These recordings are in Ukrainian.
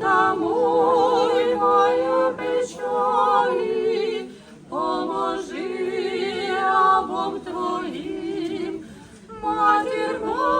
Отамуй мою печалі, поможи рабом твоїм, матір моя.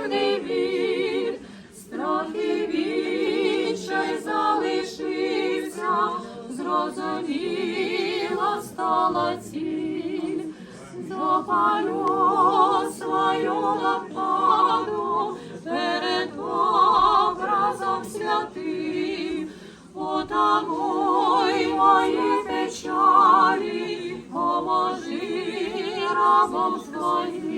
душевний біль, страх і залишився, зрозуміла стала ціль, запалю свою лампаду перед образом святим, Отамуй мої печалі, поможи рабом своїм,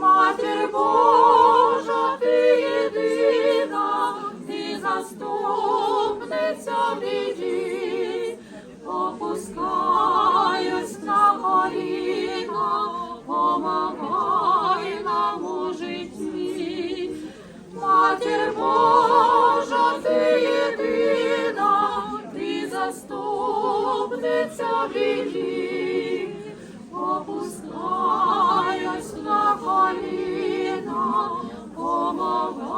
Матір Божа, ти єдина, ти заступниця біді, опускаюсь на коліна, помагай нам у житті. Матір Божа, ти єдина, ти заступниця біді, опускаюсь на коліна, помагай